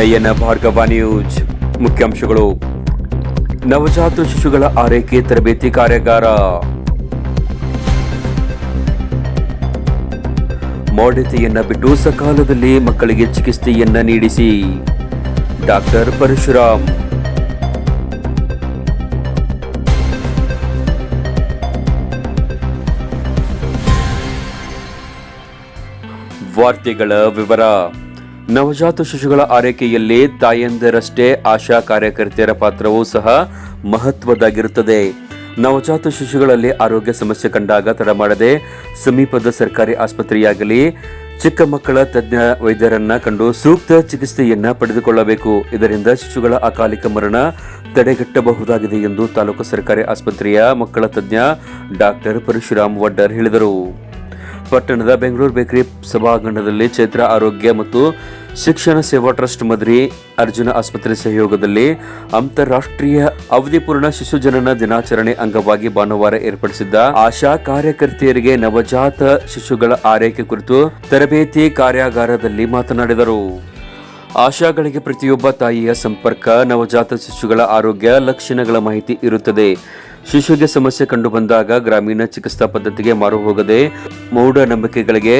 ನಯನ Bhargava news. ಮುಖ್ಯಾಂಶಗಳು. ನವಜಾತ ಶಿಶುಗಳ ಆರೈಕೆ ತರಬೇತಿ ಕಾರ್ಯಾಗಾರ. ಮೌಢ್ಯತೆಯನ್ನ ಬಿಟ್ಟು ಸಕಾಲದಲ್ಲಿ ಮಕ್ಕಳಿಗೆ ಚಿಕಿತ್ಸೆಯನ್ನ ನೀಡಿಸಿ. ಡಾಕ್ಟರ್ ಪರಶುರಾಮ್. ವಾರ್ತೆಗಳ ವಿವರ. ನವಜಾತ ಶಿಶುಗಳ ಆರೈಕೆಯಲ್ಲಿ ತಾಯಂದಿರಷ್ಟೇ ಆಶಾ ಕಾರ್ಯಕರ್ತೆಯರ ಪಾತ್ರವೂ ಸಹ ಮಹತ್ವದ್ದಾಗಿರುತ್ತದೆ. ನವಜಾತ ಶಿಶುಗಳಲ್ಲಿ ಆರೋಗ್ಯ ಸಮಸ್ಯೆ ಕಂಡಾಗ ತಡ ಮಾಡದೆ ಸಮೀಪದ ಸರ್ಕಾರಿ ಆಸ್ಪತ್ರೆಯಾಗಲಿ, ಚಿಕ್ಕ ಮಕ್ಕಳ ತಜ್ಞ ವೈದ್ಯರನ್ನ ಕಂಡು ಸೂಕ್ತ ಚಿಕಿತ್ಸೆಯನ್ನ ಪಡೆದುಕೊಳ್ಳಬೇಕು. ಇದರಿಂದ ಶಿಶುಗಳ ಅಕಾಲಿಕ ಮರಣ ತಡೆಗಟ್ಟಬಹುದಾಗಿದೆ ಎಂದು ತಾಲೂಕು ಸರ್ಕಾರಿ ಆಸ್ಪತ್ರೆಯ ಮಕ್ಕಳ ತಜ್ಞ ಡಾಕ್ಟರ್ ಪರಶುರಾಮ್ ವಡ್ಡರ್ ಹೇಳಿದರು. ಪಟ್ಟಣದ ಬೆಂಗಳೂರು ಬೇಕರಿ ಸಭಾಂಗಣದಲ್ಲಿ ಚೈತ್ರ ಆರೋಗ್ಯ ಮತ್ತು ಶಿಕ್ಷಣ ಸೇವಾ ಟ್ರಸ್ಟ್ ಮದ್ರಿ ಅರ್ಜುನ ಆಸ್ಪತ್ರೆ ಸಹಯೋಗದಲ್ಲಿ ಅಂತಾರಾಷ್ಟ್ರೀಯ ಅವಧಿಪೂರ್ಣ ಶಿಶು ಜನನ ದಿನಾಚರಣೆ ಅಂಗವಾಗಿ ಭಾನುವಾರ ಏರ್ಪಡಿಸಿದ್ದ ಆಶಾ ಕಾರ್ಯಕರ್ತೆಯರಿಗೆ ನವಜಾತ ಶಿಶುಗಳ ಆರೈಕೆ ಕುರಿತು ತರಬೇತಿ ಕಾರ್ಯಾಗಾರದಲ್ಲಿ ಮಾತನಾಡಿದರು. ಆಶಾಗಳಿಗೆ ಪ್ರತಿಯೊಬ್ಬ ತಾಯಿಯ ಸಂಪರ್ಕ, ನವಜಾತ ಶಿಶುಗಳ ಆರೋಗ್ಯ, ಲಕ್ಷಣಗಳ ಮಾಹಿತಿ ಇರುತ್ತದೆ. ಶಿಶುಗೆ ಸಮಸ್ಯೆ ಕಂಡು ಬಂದಾಗ ಗ್ರಾಮೀಣ ಚಿಕಿತ್ಸಾ ಪದ್ಧತಿಗೆ ಮಾರು ಹೋಗದೆ ಮೂಢನಂಬಿಕೆಗಳಿಗೆ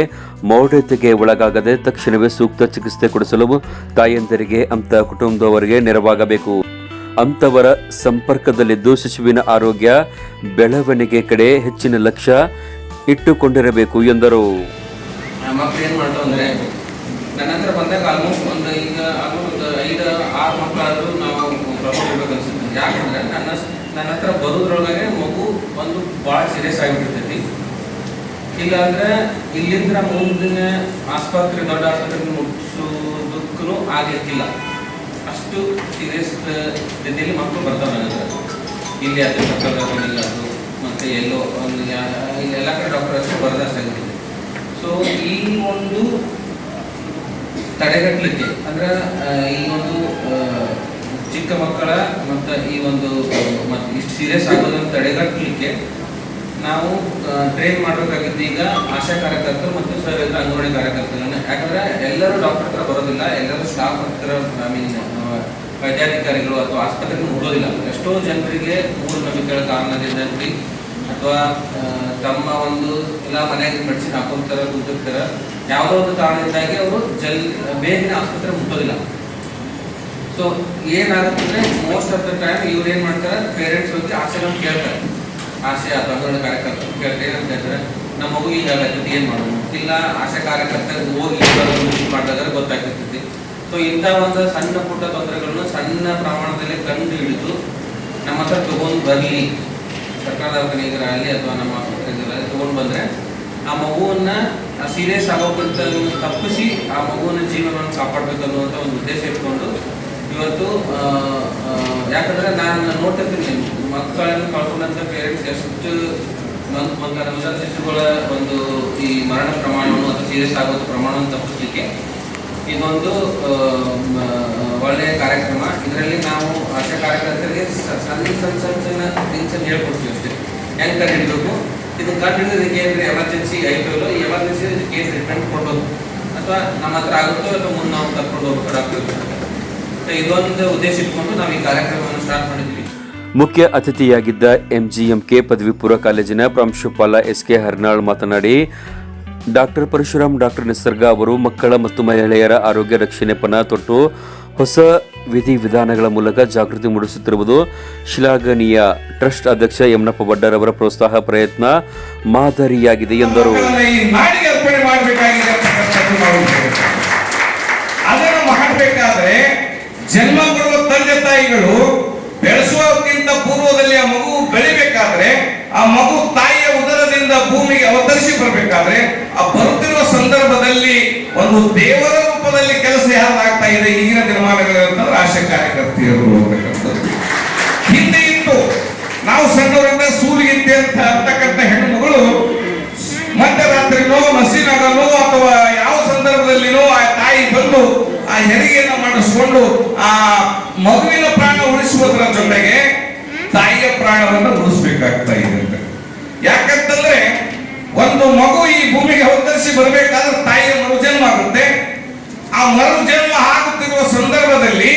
ಮೌಢ್ಯತೆಗೆ ಒಳಗಾಗದೆ ತಕ್ಷಣವೇ ಸೂಕ್ತ ಚಿಕಿತ್ಸೆ ಕೊಡಿಸಲು ತಾಯಂದಿರಿಗೆ ಅಂತ ಕುಟುಂಬದವರಿಗೆ ನೆರವಾಗಬೇಕು. ಅಂತವರ ಸಂಪರ್ಕದಲ್ಲಿದ್ದು ಶಿಶುವಿನ ಆರೋಗ್ಯ ಬೆಳವಣಿಗೆ ಕಡೆ ಹೆಚ್ಚಿನ ಲಕ್ಷ ಇಟ್ಟುಕೊಂಡಿರಬೇಕು ಎಂದರು. ಮಕ್ಕಳು ಏನು ಮಾಡ್ತಾವ ಅಂದರೆ ನನ್ನ ಹತ್ರ ಬಂದಾಗ ಆಲ್ಮೋಸ್ಟ್ ಒಂದು ಈಗ ಆಲ್ಮೋಸ್ಟ್ ಒಂದು ಐದು ಆರು ಮಕ್ಕಳಾದರೂ ನಾವು ಪ್ರಮೋಟ್ ಇರ್ಬೇಕು ಅನ್ಸುತ್ತೆ ಯಾಕಂದ್ರೆ ನನ್ನ ನನ್ನ ಹತ್ರ ಬರೋದ್ರೊಳಗೆ ಮಗು ಒಂದು ಭಾಳ ಸೀರಿಯಸ್ ಆಗಿಬಿಡ್ತೈತಿ. ಇಲ್ಲಾಂದ್ರೆ ಇಲ್ಲಿಂದ ಮುಂದಿನ ಆಸ್ಪತ್ರೆ, ದೊಡ್ಡ ಆಸ್ಪತ್ರೆ ಮುಟ್ಸೋದಕ್ಕೂ ಆಗಲಿಕ್ಕಿಲ್ಲ ಅಷ್ಟು ಸೀರಿಯಸ್ ರೀತಿಯಲ್ಲಿ ಮಕ್ಕಳು ಬರ್ತಾವೆ ಹತ್ರ. ಇಲ್ಲಿ ಅದು ಡಾಕ್ಟರ್ ಅದು, ಮತ್ತು ಎಲ್ಲೋ ಒಂದು ಎಲ್ಲ ಕಡೆ ಡಾಕ್ಟರ್ ಹತ್ರ ಬರದಷ್ಟಾಗಿದೆ ಸೊ ಈ ಒಂದು ತಡೆಗಟ್ಟಲಿಕ್ಕೆ, ಅಂದ್ರೆ ಈ ಒಂದು ಚಿಕ್ಕ ಮಕ್ಕಳ, ಮತ್ತು ಈ ಒಂದು, ಮತ್ತು ಇಷ್ಟು ಸೀರಿಯಸ್ ಆಗೋದನ್ನು ತಡೆಗಟ್ಟಲಿಕ್ಕೆ ನಾವು ಟ್ರೈನ್ ಮಾಡಬೇಕಾಗಿದ್ದು ಈಗ ಆಶಾ ಕಾರ್ಯಕರ್ತರು ಮತ್ತು ಸರ್ ಅಂಗನವಾಡಿ ಕಾರ್ಯಕರ್ತರನ್ನು ಯಾಕಂದ್ರೆ ಎಲ್ಲರೂ ಡಾಕ್ಟರ್ ಹತ್ರ ಬರೋದಿಲ್ಲ, ಎಲ್ಲರೂ ಸ್ಟಾಫ್ ಹತ್ರ ಐ ಮೀನ್ ವೈದ್ಯಾಧಿಕಾರಿಗಳು ಅಥವಾ ಆಸ್ಪತ್ರೆಗೆ ಹೋಗೋದಿಲ್ಲ ಎಷ್ಟೋ ಜನರಿಗೆ ಮೂಢನಂಬಿಕೆಗಳ ಕಾರಣದಿಂದಾಗಲಿ ಅಥವಾ ತಮ್ಮ ಒಂದು ಎಲ್ಲ ಮನೆಯಾಗ ಮೆಡಿಸಿನ್ ಹಾಕೊಂತಾರ ಕೂತಿರ್ತಾರ ಯಾವುದೋ ಒಂದು ಕಾರಣದಿಂದಾಗಿ ಅವರು ಜಲ್, ಬೇಗನೆ ಆಸ್ಪತ್ರೆ ಮುಟ್ಟೋದಿಲ್ಲ. ಸೊ ಏನಾಗುತ್ತೆ ಮೋಸ್ಟ್ ಆಫ್ ದ ಟೈಮ್ ಇವ್ರು ಏನು ಮಾಡ್ತಾರೆ ಪೇರೆಂಟ್ಸ್ ಹೋಗಿ ಆಸೆಗಳನ್ನು ಕೇಳ್ತಾರೆ. ಆಸೆ ಅಥವಾ ಅಂಗನವಾಡಿ ಕಾರ್ಯಕರ್ತರು ಕೇಳ್ತಾರೆ ಏನಂತ ಹೇಳ್ತಾರೆ. ನಮ್ಮ ಮಗು ಈಗ ಆಗತ್ತೈತಿ ಏನ್ ಮಾಡೋದು? ಇಲ್ಲ ಆಶಾ ಕಾರ್ಯಕರ್ತರು ಹೋಗಿ ಮಾಡಿದಾಗ ಗೊತ್ತಾಗ್ತಿರ್ತೈತಿ ಸೊ ಇಂಥ ಒಂದು ಸಣ್ಣ ಪುಟ್ಟ ತೊಂದರೆಗಳನ್ನು ಸಣ್ಣ ಪ್ರಮಾಣದಲ್ಲಿ ಕಂಡು ಹಿಡಿದು ನಮ್ಮ ಹತ್ರ ತಗೊಂಡು ಬರಲಿ. ಸರ್ಕಾರದ ಕನಿಗರಾಗಲಿ ಅಥವಾ ನಮ್ಮ ಕನಿಗರಾಗಲಿ ತೊಗೊಂಡು ಬಂದ್ರೆ ಆ ಮಗುವನ್ನ ಸೀರಿಯಸ್ ಆಗೋಕ್ಕಿಂತ ತಪ್ಪಿಸಿ ಆ ಮಗುವಿನ ಜೀವನವನ್ನು ಕಾಪಾಡಬೇಕು ಅನ್ನುವಂಥ ಒಂದು ಉದ್ದೇಶ ಇಟ್ಕೊಂಡು ಇವತ್ತು ಯಾಕಂದ್ರೆ ನಾನು ನೋಡ್ತಿರ್ತೀನಿ ಮಕ್ಕಳನ್ನು ಕಳ್ಕೊಂಡಂತ ಪೇರೆಂಟ್ಸ್ ಎಷ್ಟು ಮಂತ್ ನವಜಾತ ಶಿಶುಗಳ ಒಂದು ಈ ಮರಣ ಪ್ರಮಾಣವನ್ನು ಅಥವಾ ಸೀರಿಯಸ್ ಆಗೋದು ಪ್ರಮಾಣವನ್ನು ತಪ್ಪಿಸ್ಲಿಕ್ಕೆ ಇದೊಂದು ಒಳ್ಳೆಯ ಕಾರ್ಯಕ್ರಮ. ಇದರಲ್ಲಿ ನಾವು ಆಶಾ ಕಾರ್ಯಕರ್ತರಿಗೆ ಸಣ್ಣ ಸಣ್ಣ ಸಣ್ಣ ಸಣ್ಣ ಹೇಳ್ಕೊಡ್ತೀವಿ ಅಷ್ಟೇ. ಹೆಂಗೆ ಕಂಡು ಹಿಡಬೇಕು ಇದು ಕಂಡು ಹಿಡಿದು ಇದಕ್ಕೆ ಏನ್ರಿ ಎಮರ್ಜೆನ್ಸಿ ಐತಲ್ಲ ಈ ಎಮರ್ಜೆನ್ಸಿ ಇದಕ್ಕೆ ಏನು ಟ್ರೀಟ್ಮೆಂಟ್ ಅಥವಾ ನಮ್ಮ ಹತ್ರ ಆಗುತ್ತೋ ಅಥವಾ ಮುಂದೆ ನಾವು ಕರ್ಕೊಂಡು ಹೋಗ್ಬೇಕು ಡಾಕ್ಟರ್ ಸೊ, ಇದೊಂದು ಉದ್ದೇಶ ಇಟ್ಕೊಂಡು ನಾವು ಈ ಕಾರ್ಯಕ್ರಮವನ್ನು ಸ್ಟಾರ್ಟ್ ಮಾಡಿದ್ವಿ. ಮುಖ್ಯ ಅತಿಥಿಯಾಗಿದ್ದ ಎಂಜಿಎಂಕೆ ಪದವಿ ಪೂರ್ವ ಕಾಲೇಜಿನ ಪ್ರಾಂಶುಪಾಲ ಎಸ್ ಕೆ ಹರ್ನಾಳ್ ಮಾತನಾಡಿ, ಡಾಕ್ಟರ್ ಪರಶುರಾಮ್, ಡಾಕ್ಟರ್ ನಿಸರ್ಗ ಅವರು ಮಕ್ಕಳ ಮತ್ತು ಮಹಿಳೆಯರ ಆರೋಗ್ಯ ರಕ್ಷಣೆ ಪಣ ತೊಟ್ಟು ಹೊಸ ವಿಧಿ ವಿಧಾನಗಳ ಮೂಲಕ ಜಾಗೃತಿ ಮೂಡಿಸುತ್ತಿರುವುದು ಶ್ಲಾಘನೀಯ. ಟ್ರಸ್ಟ್ ಅಧ್ಯಕ್ಷ ಯಮನಪ್ಪ ಬಡ್ಡರ್ ಅವರ ಪ್ರೋತ್ಸಾಹ ಪ್ರಯತ್ನ ಮಾದರಿಯಾಗಿದೆ ಎಂದರು. ಜನ್ಮ ತಂದೆ ತಾಯಿಗಳು ಪೂರ್ವದಲ್ಲಿ ಆ ಮಗು ಬೆಳಿಬೇಕಾದ್ರೆ, ಆ ಮಗು ತಾಯಿಯ ಉದರದಿಂದ ಭೂಮಿಗೆ ಅವತರಿಸಿ ಬರಬೇಕಾದ್ರೆ, ಆ ಬರುತ್ತಿರುವ ಸಂದರ್ಭದಲ್ಲಿ ಒಂದು ದೇವರ ರೂಪದಲ್ಲಿ ಕೆಲಸ ಯಾರಾಗ್ತಾ ಇದೆ, ಈಗಿನ ದಿನಮಾನಗಳಲ್ಲಿ ಅಂತಂದ್ರೆ ಆಶಾ ಕಾರ್ಯಕರ್ತೆಯರು ಹಿಂದೆ ಇತ್ತು. ನಾವು ಸಣ್ಣವರಿಂದ ಸೂಲಿಗಿತ್ತೆ ಅಂತ ಅಂತಕ್ಕಂಥ ಹೆಣ್ಣು ಮಗಳು ಮಧ್ಯರಾತ್ರಿನೋ ಅಥವಾ ಯಾವ ಸಂದರ್ಭದಲ್ಲಿನೋ ಆ ತಾಯಿ ಬಂದು ಆ ಹೆರಿಗೆಯನ್ನು ಮಾಡಿಸ್ಕೊಂಡು ಆ ಮಗುವಿನ ಪ್ರಾಣ ಉಳಿಸುವುದರ ಜೊತೆಗೆ ತಾಯಿಯ ಪ್ರಾಣವನ್ನು ಉಳಿಸ್ಬೇಕಾಗ್ತಾ ಇದೆ ಯಾಕಂತಂದ್ರೆ ಒಂದು ಮಗು ಈ ಭೂಮಿಗೆ ಅವತರಿಸಿ ಬರಬೇಕಾದ್ರೆ ತಾಯಿಯ ಮರುಜನ್ಮ ಆಗುತ್ತೆ. ಆ ಮರುಜನ್ಮ ಆಗುತ್ತಿರುವ ಸಂದರ್ಭದಲ್ಲಿ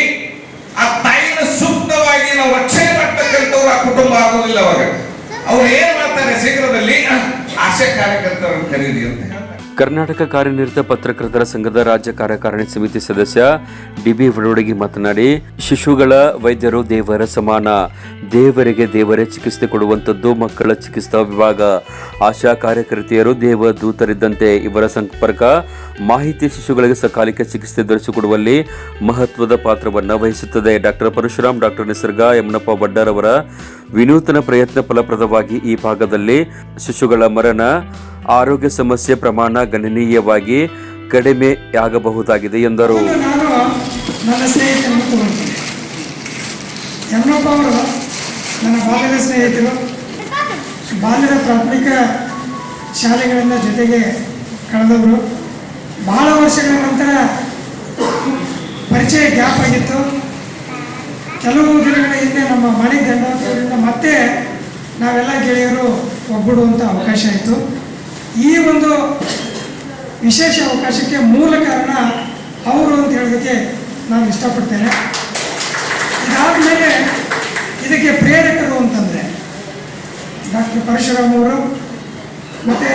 ಆ ತಾಯಿನ ಸೂಕ್ತವಾಗಿ ನಾವು ರಕ್ಷಣೆ ಮಾಡ್ತಕ್ಕಂಥವ್ರು ಆ ಕುಟುಂಬ ಆಗೋದಿಲ್ಲ ಅವಾಗ. ಅವ್ರು ಏನ್ ಮಾಡ್ತಾರೆ ಶೀಘ್ರದಲ್ಲಿ ಆಶೆ ಕಾರ್ಯಕರ್ತರನ್ನು ಕರೀರಿ ಅಂತ ಕರ್ನಾಟಕ ಕಾರ್ಯನಿರತ ಪತ್ರಕರ್ತರ ಸಂಘದ ರಾಜ್ಯ ಕಾರ್ಯಕಾರಿಣಿ ಸಮಿತಿ ಸದಸ್ಯ ಡಿಬಿ ವಡೋಡಗಿ ಮಾತನಾಡಿ, ಶಿಶುಗಳ ವೈದ್ಯರು ದೇವರ ಸಮಾನ. ದೇವರಿಗೆ ದೇವರೇ ಚಿಕಿತ್ಸೆ ಕೊಡುವಂಥದ್ದು ಮಕ್ಕಳ ಚಿಕಿತ್ಸಾ ವಿಭಾಗ. ಆಶಾ ಕಾರ್ಯಕರ್ತೆಯರು ದೇವ ದೂತರಿದ್ದಂತೆ ಇವರ ಸಂಪರ್ಕ, ಮಾಹಿತಿ ಶಿಶುಗಳಿಗೆ ಸಕಾಲಿಕ ಚಿಕಿತ್ಸೆ ದೊರಕಿಸಿಕೊಡುವಲ್ಲಿ ಮಹತ್ವದ ಪಾತ್ರವನ್ನು ವಹಿಸುತ್ತದೆ. ಡಾಕ್ಟರ್ ಪರಶುರಾಮ್, ಡಾಕ್ಟರ್ ನಿಸರ್ಗ, ಯಮನಪ್ಪ ಬಡ್ಡರವರ ವಿನೂತನ ಪ್ರಯತ್ನ ಫಲಪ್ರದವಾಗಿ ಈ ಭಾಗದಲ್ಲಿ ಶಿಶುಗಳ ಮರಣ, ಆರೋಗ್ಯ ಸಮಸ್ಯೆ ಪ್ರಮಾಣ ಗಣನೀಯವಾಗಿ ಕಡಿಮೆಯಾಗಬಹುದಾಗಿದೆ ಎಂದರು. ನಾನು ನನ್ನ ಬಾಲ್ಯದ ಸ್ನೇಹಿತರು. ಪ್ರಾಥಮಿಕ ಶಾಲೆಗಳಿಂದ ಜೊತೆಗೆ ಕಳೆದವರು. ಬಹಳ ವರ್ಷಗಳ ನಂತರ ಪರಿಚಯ ಗ್ಯಾಪ್ ಆಗಿತ್ತು ಕೆಲವು ದಿನಗಳ ಹಿಂದೆ ನಮ್ಮ ಮನೆ ದಂಡದಿಂದ ಮತ್ತೆ ನಾವೆಲ್ಲ ಗೆಳೆಯರು ಒಗ್ಗೂಡುವಂಥ ಅವಕಾಶ ಇತ್ತು. ಈ ಒಂದು ವಿಶೇಷ ಅವಕಾಶಕ್ಕೆ ಮೂಲ ಕಾರಣ ಅವರು ಅಂತ ಹೇಳೋದಕ್ಕೆ ನಾನು ಇಷ್ಟಪಡ್ತೇನೆ. ಇದಾದಮೇಲೆ ಇದಕ್ಕೆ ಪ್ರೇರಕರು ಅಂತಂದರೆ ಡಾಕ್ಟರ್ ಪರಶುರಾಮ್ ಅವರು, ಮತ್ತು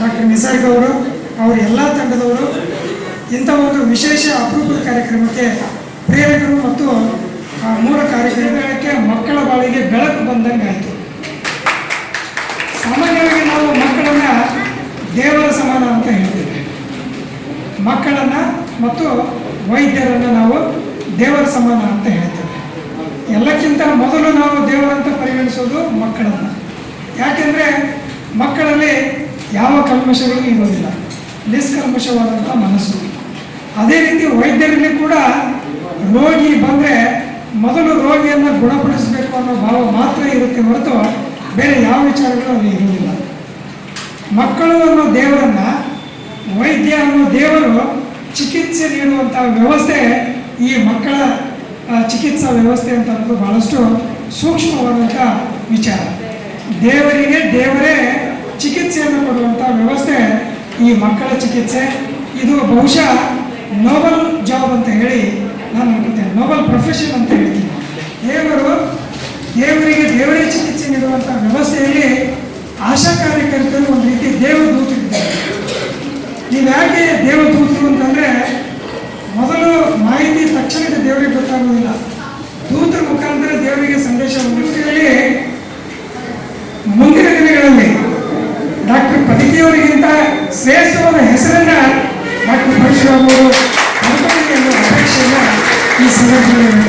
ಡಾಕ್ಟರ್ ನಿಸರ್ಗ್ ಅವರು, ಅವರ ಎಲ್ಲ ತಂಡದವರು ಇಂಥ ಒಂದು ವಿಶೇಷ ಅಪರೂಪದ ಕಾರ್ಯಕ್ರಮಕ್ಕೆ ಪ್ರೇರಕರು ಮತ್ತು ಆ ಮೂಲ ಕಾರ್ಯಕ್ರಮಕ್ಕೆ ಮಕ್ಕಳ ಬಾಳಿಗೆ ಬೆಳಕು ಬಂದಂಗೆ ಆಯಿತು. ಸಾಮಾನ್ಯವಾಗಿ ನಾವು ಮಕ್ಕಳನ್ನ ದೇವರ ಸಮಾನ ಅಂತ ಹೇಳ್ತೇವೆ. ಮಕ್ಕಳನ್ನ ಮತ್ತು ವೈದ್ಯರನ್ನ ನಾವು ದೇವರ ಸಮಾನ ಅಂತ ಹೇಳ್ತೇವೆ. ಎಲ್ಲಕ್ಕಿಂತ ಮೊದಲು ನಾವು ದೇವರಂತ ಪರಿಗಣಿಸೋದು ಮಕ್ಕಳನ್ನ. ಯಾಕೆಂದ್ರೆ ಮಕ್ಕಳಲ್ಲಿ ಯಾವ ಕಲ್ಮಶಗಳು ಇರೋದಿಲ್ಲ ನಿಷ್ಕಲ್ಮಶವಾದಂಥ ಮನಸ್ಸು. ಅದೇ ರೀತಿ ವೈದ್ಯರಲ್ಲಿ ಕೂಡ ರೋಗಿ ಬಂದರೆ ಮೊದಲು ರೋಗಿಯನ್ನು ಗುಣಪಡಿಸಬೇಕು ಅನ್ನೋ ಭಾವ ಮಾತ್ರ ಇರುತ್ತೆ ಹೊರತು ಬೇರೆ ಯಾವ ವಿಚಾರಗಳು ಅಲ್ಲಿ ಇರುವುದಿಲ್ಲ. ಮಕ್ಕಳು ಅನ್ನೋ ದೇವರನ್ನ, ವೈದ್ಯ ಅನ್ನೋ ದೇವರು ಚಿಕಿತ್ಸೆ ನೀಡುವಂಥ ವ್ಯವಸ್ಥೆ ಈ ಮಕ್ಕಳ ಚಿಕಿತ್ಸಾ ವ್ಯವಸ್ಥೆ ಅಂತ ಅನ್ನೋದು ಬಹಳಷ್ಟು ಸೂಕ್ಷ್ಮವಾದಂಥ ವಿಚಾರ. ದೇವರಿಗೆ ದೇವರೇ ಚಿಕಿತ್ಸೆಯನ್ನು ಕೊಡುವಂಥ ವ್ಯವಸ್ಥೆ ಈ ಮಕ್ಕಳ ಚಿಕಿತ್ಸೆ. ಇದು ಬಹುಶಃ ನೋಬಲ್ ಜಾಬ್ ಅಂತ ಹೇಳಿ ನಾನು ಹೇಳ್ತೇನೆ ನೋಬಲ್ ಪ್ರೊಫೆಷನ್ ಅಂತ ಹೇಳ್ತೀನಿ ದೇವರು, ದೇವರಿಗೆ ದೇವರೇ ಚಿಕಿತ್ಸೆ ನೀಡುವಂಥ ವ್ಯವಸ್ಥೆಯಲ್ಲಿ ಆಶಾ ಕಾರ್ಯಕರ್ತರು ಒಂದು ರೀತಿ ದೇವದೂತರಿದ್ದಾರೆ ನೀವು ಯಾಕೆ ದೇವದೂತರು ಅಂತಂದ್ರೆ ಮೊದಲು ಮಾಹಿತಿ ತಕ್ಷಣಕ್ಕೆ ದೇವರಿಗೆ ಗೊತ್ತಾಗುವುದಿಲ್ಲ. ದೂತರ ಮುಖಾಂತರ ದೇವರಿಗೆ ಸಂದೇಶ ಮುಗಿಸಿದಲ್ಲಿ ಮುಂದಿನ ದಿನಗಳಲ್ಲಿ ಡಾಕ್ಟರ್ ಪದಕಿಯವರಿಗಿಂತ ಶ್ರೇಷ್ಠವಾದ ಹೆಸರನ್ನ ಡಾಕ್ಟರ್ ಈ ಸಂದರ್ಭದಲ್ಲಿ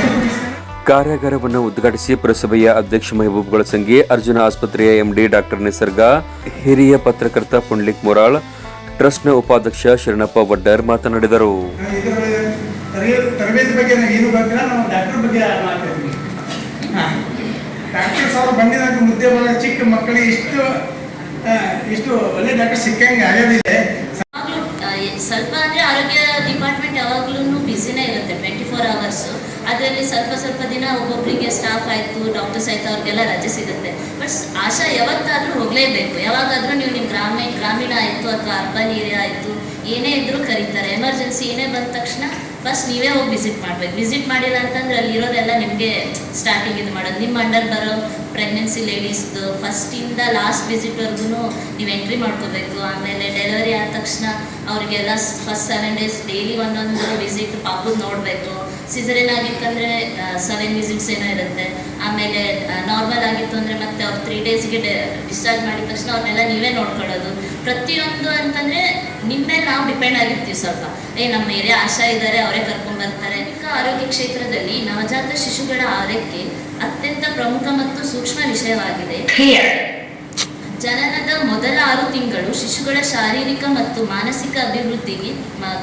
ಕಾರ್ಯಾಗಾರವನ್ನು ಉದ್ಘಾಟಿಸಿ ಪುರಸಭೆಯ ಅಧ್ಯಕ್ಷ ಮೆಹಬೂಬ್ಗಳ ಸಂಘಿ ಅರ್ಜುನ ಆಸ್ಪತ್ರೆಯ ಎಂಡಿ ಡಾಕ್ಟರ್ ನಿಸರ್ಗ ಹಿರಿಯ ಪತ್ರಕರ್ತ ಪುಂಡ್ಲಿಕ್ ಮೊರಾಳ್ ಟ್ರಸ್ಟ್ನ ಉಪಾಧ್ಯಕ್ಷ ಶರಣಪ್ಪ ವಡ್ಡರ್ ಮಾತನಾಡಿದರು. ಚಿಕ್ಕ ಮಕ್ಕಳಿಗೆ ಇಷ್ಟು ಇಷ್ಟು ಒಳ್ಳೆ ಡಾಕ್ಟರ್ ಸಿಕ್ಕಂಗೆ ಆಗೋದಿದೆ ಯಾವಾಗ್ಲೂ, ಆ, ಎ- ಸ್ವಲ್ಪ ಅಂದರೆ ಆರೋಗ್ಯ ಡಿಪಾರ್ಟ್ಮೆಂಟ್ ಯಾವಾಗ್ಲೂ ಬ್ಯುಸಿನೇ ಇರುತ್ತೆ ಟ್ವೆಂಟಿ ಫೋರ್ ಅವರ್ಸು ಅದರಲ್ಲಿ ಸ್ವಲ್ಪ ಸ್ವಲ್ಪ ದಿನ ಒಬ್ಬೊಬ್ಬರಿಗೆ ಸ್ಟಾಫ್ ಆಯಿತು ಡಾಕ್ಟರ್ಸ್ ಆಯಿತು, ಅವ್ರಿಗೆಲ್ಲ ರಜೆ ಸಿಗುತ್ತೆ. ಬಟ್ ಆಶಾ ಯಾವತ್ತಾದರೂ ಹೋಗಲೇಬೇಕು. ಯಾವಾಗಾದರೂ ನೀವು ನಿಮ್ಮ ಗ್ರಾಮೀಣ ಗ್ರಾಮೀಣ ಆಯಿತು ಅಥವಾ ಅರ್ಬನ್ ಏರಿಯಾ ಆಯಿತು, ಏನೇ ಇದ್ದರೂ ಕರೀತಾರೆ. ಎಮರ್ಜೆನ್ಸಿ ಏನೇ ಬಂದ ತಕ್ಷಣ ಫಸ್ಟ್ ನೀವೇ ಹೋಗಿ ವಿಸಿಟ್ ಮಾಡಬೇಕು. ವಿಸಿಟ್ ಮಾಡಿಲ್ಲ ಅಂತಂದ್ರೆ ಅಲ್ಲಿ ಇರೋದೆಲ್ಲ ನಿಮಗೆ ಸ್ಟಾರ್ಟಿಂಗ್ ಇದು ಮಾಡೋದು. ನಿಮ್ಮ ಅಂಡರ್ ಬರೋ ಪ್ರೆಗ್ನೆನ್ಸಿ ಲೇಡೀಸ್ದು ಫಸ್ಟಿಂದ ಲಾಸ್ಟ್ ವಿಸಿಟ್ವರೆಗೂ ನೀವು ಎಂಟ್ರಿ ಮಾಡ್ಕೋಬೇಕು. ಆಮೇಲೆ ಡೆಲಿವರಿ ಆದ ತಕ್ಷಣ ಅವರಿಗೆಲ್ಲ ಫಸ್ಟ್ ಸೆವೆನ್ ಡೇಸ್ ಡೈಲಿ ಒಂದೊಂದು ವಿಸಿಟ್ ಪಾಪದ ನೋಡಬೇಕು. ಸಿಸರಿನ್ ಆಗಿತ್ತಂದರೆ ಸೆವೆನ್ ವಿಸಿಟ್ಸ್ ಏನೋ ಇರುತ್ತೆ. ಆಮೇಲೆ ನಾರ್ಮಲ್ ಆಗಿತ್ತು ಅಂದರೆ ಮತ್ತೆ ಅವ್ರು ತ್ರೀ ಡೇಸ್ಗೆ ಡಿಸ್ಚಾರ್ಜ್ ಮಾಡಿದ ತಕ್ಷಣ ಅವ್ರನ್ನೆಲ್ಲ ನೀವೇ ನೋಡ್ಕೊಳ್ಳೋದು. ಪ್ರತಿಯೊಂದು ಅಂತಂದರೆ ನಿಮ್ಮ ಮೇಲೆ ನಾವು ಡಿಪೆಂಡ್ ಆಗಿರ್ತೀವಿ ಸ್ವಲ್ಪ. ಏ, ನಮ್ಮ ಏರಿಯಾ ಆಶಾ ಇದ್ದಾರೆ, ಅವರೇ ಕರ್ಕೊಂಡ್ಬರ್ತಾರೆ ಆರೋಗ್ಯ ಕ್ಷೇತ್ರದಲ್ಲಿ ನವಜಾತ ಶಿಶುಗಳ ಆರೈಕೆ ಅತ್ಯಂತ ಪ್ರಮುಖ ಮತ್ತು ಸೂಕ್ಷ್ಮ ವಿಷಯವಾಗಿದೆ. ಜನನದ ಮೊದಲ ಆರು ತಿಂಗಳು ಶಿಶುಗಳ ಶಾರೀರಿಕ ಮತ್ತು ಮಾನಸಿಕ ಅಭಿವೃದ್ಧಿಗೆ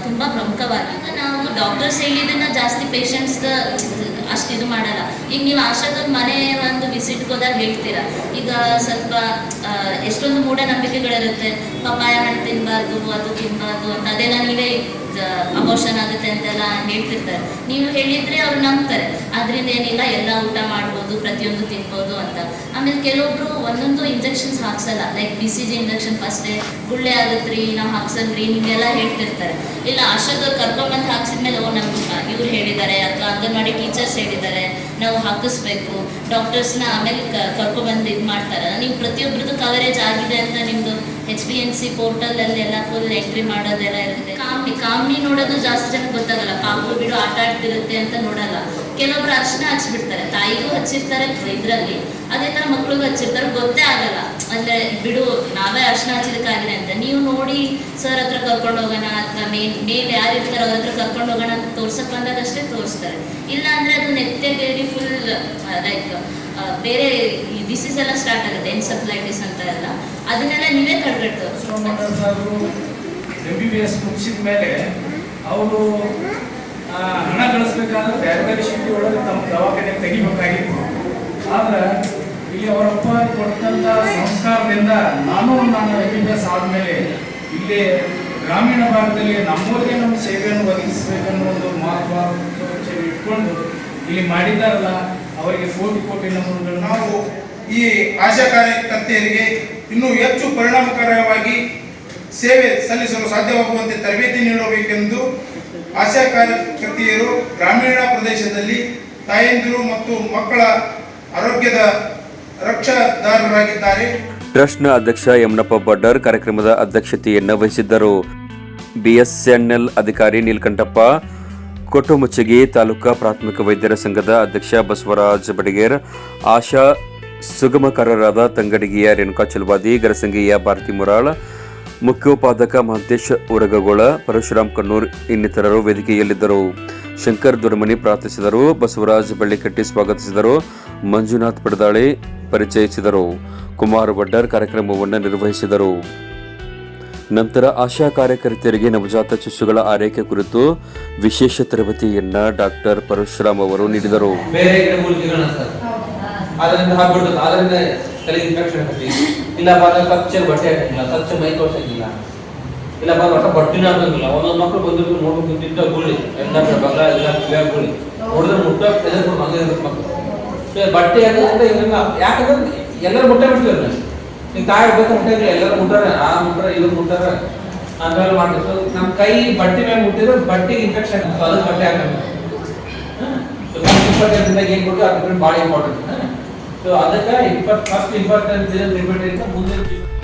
ತುಂಬ ಪ್ರಮುಖವಾಗಿದೆ ನಾವು ಡಾಕ್ಟರ್ಸ್ ಹೇಳಿದನ್ನ ಜಾಸ್ತಿ ಪೇಷಂಟ್ಸ್ ಅಷ್ಟು ಇದು ಮಾಡಲ್ಲ. ಈಗ ನೀವು ಆಶಾದವ್ರ ಮನೆ ಒಂದು ವಿಸಿಟ್ ಹೋದಾಗ ಹೇಳ್ತೀರಾ? ಈಗ ಸ್ವಲ್ಪ ಎಷ್ಟೊಂದು ಮೂಢನಂಬಿಕೆಗಳಿರುತ್ತೆ. ಪಪ್ಪಾಯ ಹಣ್ಣು ತಿನ್ನಬಾರ್ದು ಅದು ತಿನ್ನಬಾರ್ದು ಅಂತ. ಅದೆಲ್ಲ ನೀವೇ ಅಮೋಷನ್ ಆಗುತ್ತೆ ಅಂತೆಲ್ಲ ಹೇಳ್ತಿರ್ತಾರೆ. ನೀವು ಹೇಳಿದ್ರೆ ಅವ್ರು ನಂಬ್ತಾರೆ. ಅದರಿಂದ ಏನಿಲ್ಲ ಎಲ್ಲ ಊಟ ಮಾಡ್ಬೋದು, ಪ್ರತಿಯೊಂದು ತಿನ್ಬೋದು ಅಂತ. ಆಮೇಲೆ ಕೆಲವೊಬ್ರು ಒಂದೊಂದು injections ಹಾಕ್ಸಲ್ಲ. Like B C G injection ಫಸ್ಟೇ ಗುಳ್ಳೆ ಆಗುತ್ತೆ ನಾವು ಹಾಕ್ಸಲ್ರಿ ಹಿಂಗೆಲ್ಲ ಹೇಳ್ತಿರ್ತಾರೆ. ಇಲ್ಲ ಆಶಾದವ್ರು ಕರ್ಕೊಂಬಂದು ಹಾಕ್ಸಿದ್ಮೇಲೆ, ಓ, ನಮ್ಗೆ ಇವ್ರು ಹೇಳಿದ್ದಾರೆ, ಅಥವಾ ಅಂಗನವಾಡಿ ಟೀಚರ್ಸ್ ಹೇಳಿದ್ದಾರೆ, ನಾವು ಹಾಕಿಸ್ಬೇಕು. ಡಾಕ್ಟರ್ಸ್ನ ಆಮೇಲೆ ಕ- ಕರ್ಕೊಂಬಂದು ಇದು ಮಾಡ್ತಾರೆ. ನೀವು ಪ್ರತಿಯೊಬ್ಬರದ್ದು ಕವರೇಜ್ ಆಗಿದೆ ಅಂತ ನಿಮ್ಮದು ಎಚ್ ಬಿ ಎನ್ ಸಿ ಪೋರ್ಟಲಲ್ಲಿ ಎಲ್ಲ ಫುಲ್ ಎಂಟ್ರಿ ಮಾಡೋದೆಲ್ಲ ಇರುತ್ತೆ. ಕಾಮ್ನಿ ಕಾಮಿಡಿ ನೋಡೋದು ಜಾಸ್ತಿ ಜನಕ್ಕೆ ಗೊತ್ತಾಗಲ್ಲ. ಪಾಪು ಬಿಡು, ಆಟ ಆಡ್ತಿರುತ್ತೆ ಅಂತ ನೋಡಲ್ಲ. ಕೆಲವೊಬ್ರು ಅರ್ಶನ ಹಚ್ಚಿಬಿಡ್ತಾರೆ. ತಾಯಿಗೂ ಹಚ್ಚಿರ್ತಾರೆ, ಇದ್ರಲ್ಲಿ. ಅದೇ ತರ ಮಕ್ಳಿಗೂ ಹಚ್ಚಿರ್ತಾರೆ, ಗೊತ್ತೇ ಆಗಲ್ಲ. ಅಂದ್ರೆ, ಬಿಡು, ನಾವೇ ಅರ್ಶನ ಹಚ್ಚಿದಕ್ಕಾಗಿದೆ ಅಂತ. ನೀವು ನೋಡಿ ಸರ್ ಹತ್ರ ಕರ್ಕೊಂಡು ಹೋಗೋಣ ಅಥವಾ ಮೇಲ್ ಮೇಲೆ ಯಾರಿರ್ತಾರೆ ಅವ್ರ ಹತ್ರ ಕರ್ಕೊಂಡು ಹೋಗೋಣ ಅಂತ ತೋರ್ಸಕ್ ಬಂದಾಗಷ್ಟೇ ತೋರಿಸ್ತಾರೆ. ಇಲ್ಲ ಅಂದ್ರೆ ಅದು ನೆತ್ತೆಗೇರಿ ಫುಲ್ ಲೈಕ್ ಬೇರೆ ಡಿಸೀಸ್ ಎಲ್ಲ ಸ್ಟಾರ್ಟ್ ಆಗುತ್ತೆ ಎನ್ಸಫ್ಲೈಟಿಸ್ ಅಂತ ಎಲ್ಲ. ಅದನ್ನೆಲ್ಲ ನೀವೇ ತಡೆಗಟ್ಟು ಎಂ ಬಿ ಬಿ ಎಸ್ ಮುಗಿಸಿದ ಮೇಲೆ ಅವರು ಹಣ ಗಳಿಸ್ಬೇಕಾದ್ರೆ ಬೇರೆ ಬೇರೆ ಶಕ್ತಿ ಒಳಗೆ ತಮ್ಮ ದವಾಖಾನೆ ತೆಗಿಬೇಕಾಗಿತ್ತು. ಆದ್ರೆ ಇಲ್ಲಿ ಅವರಪ್ಪ ಕೊಟ್ಟಂತ ಸಂಸ್ಕಾರದಿಂದ ನಾನು ನಾನು ಎಂ ಬಿ ಬಿ ಎಸ್ ಆದಮೇಲೆ ಇಲ್ಲಿ ಗ್ರಾಮೀಣ ಭಾಗದಲ್ಲಿ ನಮ್ಮೂರಿಗೆ ನಮ್ಮ ಸೇವೆಯನ್ನು ಒದಗಿಸಬೇಕನ್ನೋ ಒಂದು ಮಹತ್ವ ಇಟ್ಕೊಂಡು ಇಲ್ಲಿ ಮಾಡಿದಾರಲ್ಲ ಅವರಿಗೆ ಕೋಟಿ ಕೋಟಿ ನಮ್ಮ ನಾವು ಈ ಆಶಾ ಕಾರ್ಯಕರ್ತೆಯರಿಗೆ ಇನ್ನೂ ಹೆಚ್ಚು ಪರಿಣಾಮಕಾರಿಯಾಗಿ ಸೇವೆ ಸಲ್ಲಿಸಲು ಸಾಧ್ಯವಾಗುವಂತೆ ತರಬೇತಿ ನೀಡಬೇಕೆಂದು ಆಶಾ ಕಾರ್ಯಕರ್ತೆಯರು ಗ್ರಾಮೀಣ ಪ್ರದೇಶದಲ್ಲಿ ತಾಯಂದಿರು ಮತ್ತು ಮಕ್ಕಳ ಆರೋಗ್ಯದ ರಕ್ಷಾದಾರರಾಗಿದ್ದಾರೆ. ಟ್ರಸ್ಟ್ನ ಅಧ್ಯಕ್ಷ ಯಮನಪ್ಪ ಬಡ್ಡರ್ ಕಾರ್ಯಕ್ರಮದ ಅಧ್ಯಕ್ಷತೆಯನ್ನು ವಹಿಸಿದ್ದರು. ಬಿಎಸ್ಎನ್ಎಲ್ ಅಧಿಕಾರಿ ನೀಲಕಂಠಪ್ಪ, ಕೊಟ್ಟುಮುಚ್ಚಗಿ ತಾಲೂಕಾ ಪ್ರಾಥಮಿಕ ವೈದ್ಯರ ಸಂಘದ ಅಧ್ಯಕ್ಷ ಬಸವರಾಜ್ ಬಡಿಗೇರ್, ಆಶಾ ಸುಗಮಕಾರರಾದ ತಂಗಡಿಗೆಯ ರೇಣುಕಾ ಚಲುವಾದಿ ಗರಸಂಗಿಯ ಭಾರತಿ ಮುರಾಳ್ ಮುಖ್ಯೋಪಾದಕ ಮಹಂತೇಶ್ ಉರಗಗೋಳ ಪರಶುರಾಮ್ ಕಣ್ಣೂರ್ ಇನ್ನಿತರರು ವೇದಿಕೆಯಲ್ಲಿದ್ದರು. ಶಂಕರ್ ದೊರಮನಿ ಪ್ರಾರ್ಥಿಸಿದರು, ಬಸವರಾಜ್ ಬಳ್ಳಿಕಟ್ಟಿ ಸ್ವಾಗತಿಸಿದರು, ಮಂಜುನಾಥ್ ಪಡದಾಳಿ ಪರಿಚಯಿಸಿದರು, ಕುಮಾರ್ ವಡ್ಡರ್ ಕಾರ್ಯಕ್ರಮವನ್ನು ನಿರ್ವಹಿಸಿದರು. ನಂತರ ಆಶಾ ಕಾರ್ಯಕರ್ತೆಯರಿಗೆ ನವಜಾತ ಶಿಶುಗಳ ಆರೈಕೆ ಕುರಿತು ವಿಶೇಷ ತರಬೇತಿಯನ್ನ ಡಾಕ್ಟರ್ ಪರಶುರಾಮ್ ಅವರು ನೀಡಿದರು. ಅದರಿಂದ ಹಾಕ್ಬಿಡ್ತದೆ. ಅದರಿಂದ ತಲೆ ಇನ್ಫೆಕ್ಷನ್ ಆಗ್ತದೆ ಇಲ್ಲ ಬಂದ ಕಚ್ಚೆ ಬಟ್ಟೆ ಹಾಕಂಗಿಲ್ಲ, ಕಚ್ಚೆ ಮೈ ತೋರ್ಸಂಗಿಲ್ಲ ಇಲ್ಲ ಬಂದ ಒಟ್ಟ ಬಟ್ಟಿನ ಹಾಕಂಗಿಲ್ಲ ಒಂದೊಂದು ಮಕ್ಕಳು ಬಂದಿರ್ತಾರೆ ನೋಡ್ಬೇಕು, ತಿಂತ ಗುಳಿ. ಎಲ್ಲ ಬಗ್ಲ ಎಲ್ಲ ಕಿವ್ಯಾಗ ಗುಳಿ. ನೋಡಿದ್ರೆ ಮುಟ್ಟ ಎದುರು ಹಂಗೆ ಇರ್ಬೇಕು ಮಕ್ಕಳು ಬಟ್ಟೆ ಅಂದ್ರೆ ಹಿಂಗಂಗ ಯಾಕಂದ್ರೆ ಎಲ್ಲರೂ ಮುಟ್ಟ ಬಿಡ್ತೀವಿ ನೀವು ತಾಯಿ ಬೇಕು ಮುಟ್ಟಂಗಿಲ್ಲ ಎಲ್ಲರೂ ಮುಟ್ಟಾರ ಆ ಮುಟ್ಟರೆ ಇವ್ರು ಮುಟ್ಟಾರ ಮಾಡ್ತೀವಿ ಸೊ ನಮ್ಮ ಕೈ ಬಟ್ಟೆ ಮೇಲೆ ಮುಟ್ಟಿದ್ರೆ ಬಟ್ಟೆಗೆ ಇನ್ಫೆಕ್ಷನ್ ಅದಕ್ಕೆ ಬಟ್ಟೆ ಇಂಪಾರ್ಟೆಂಟ್ ಏನ್ ಕೊಟ್ಟು ಅದ್ರ ಭಾಳ ಇಂಪಾರ್ಟೆಂಟ್. ಸೊ ಅದಕ್ಕೆ ಇಪ್ಪತ್ತು ಫಸ್ಟ್ ಇಂಪಾರ್ಟೆಂಟ್ ಟ್ರೀಟ್ಮೆಂಟ್ ಮುಂದೆ ಜೀವನ